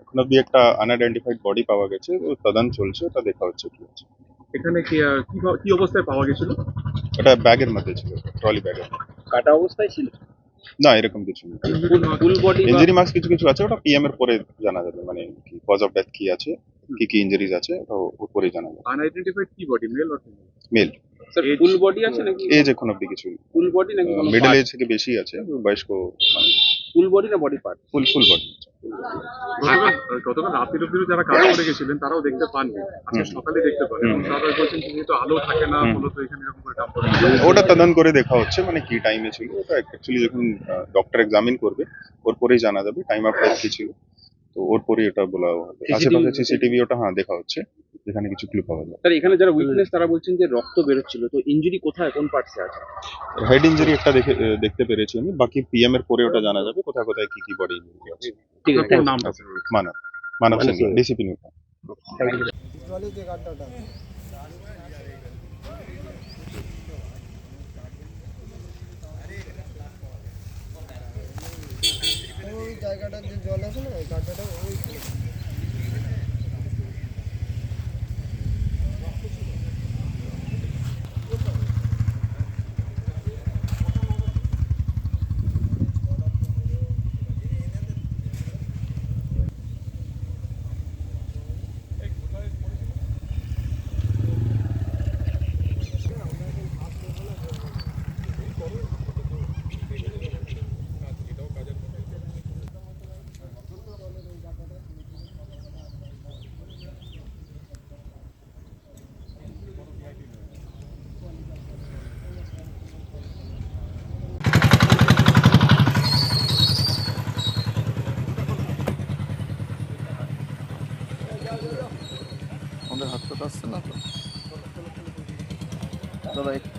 এখন অব্দি একটা আনআইডেন্টিফাইড বডি পাওয়া গেছে ও তদন্ত চলছে ওটা দেখা হচ্ছে কি আছে। এখানে কি কি অবস্থায় পাওয়া গেছিল? ওটা ব্যাগের মধ্যে ছিল ট্রলি ব্যাগের কাটা অবস্থায় ছিল? না এরকম কিছু না। ফুল বডি ইঞ্জুরি মার্কস কিছু কিছু আছে ওটা পিএম এর পরে জানা যাবে মানে কি কজ অফ ডেথ কি আছে কি কি ইঞ্জুরিজ আছে ওটা ওর পরে জানা যাবে। আনআইডেন্টিফাইড কি body male or female male sir full body আছে নাকি? এজ এখন অব্দি কিছু। ফুল বডি নাকি কোনো মিডল এজ থেকে বেশি আছে বয়স্ক ফুল বডি না body part full full body গতকাল রাতের অব্দি যারা কাজ করে গেছিলেন তারাও দেখতে পাননি। আজকে সকালে দেখতে পান এবং তারা বলছেন যে যেহেতু আলো থাকে না মূলত এখানে এরকম করে কাম করে ওটা তদন্ত করে দেখা হচ্ছে মানে কি টাইমে ছিল ওটা অ্যাকচুয়ালি যখন ডক্টর এক্সামিন করবে ওর পরেই জানা যাবে টাইম অফ কি ছিল। তো ওর পরেই ওটা বলা হবে। আশেপাশে সিসিটিভি ওটা হ্যাঁ দেখা হচ্ছে। যেখানে কিছু ক্লু পাওয়া যায় স্যার এখানে যারা উইটনেস তারা বলছেন যে রক্ত বেরোচ্ছিল। তো ইনজুরি কোথায়? কোন পার্টসে আছে? হেড ইঞ্জুরি একটা দেখে দেখতে পেরেছি আমি। বাকি পিএম এর পরে ওটা জানা যাবে কোথায় কোথায় কি কি বডি ইঞ্জুরি আছে। ঠিক আছে নাম মানব। মানব সিং ডিসিপি নিউটা ওই জায়গাটা যে জল আছে না ওই কাঁটাটা ওই আমাদের হাত তো আসছে না তো। দাদা এক-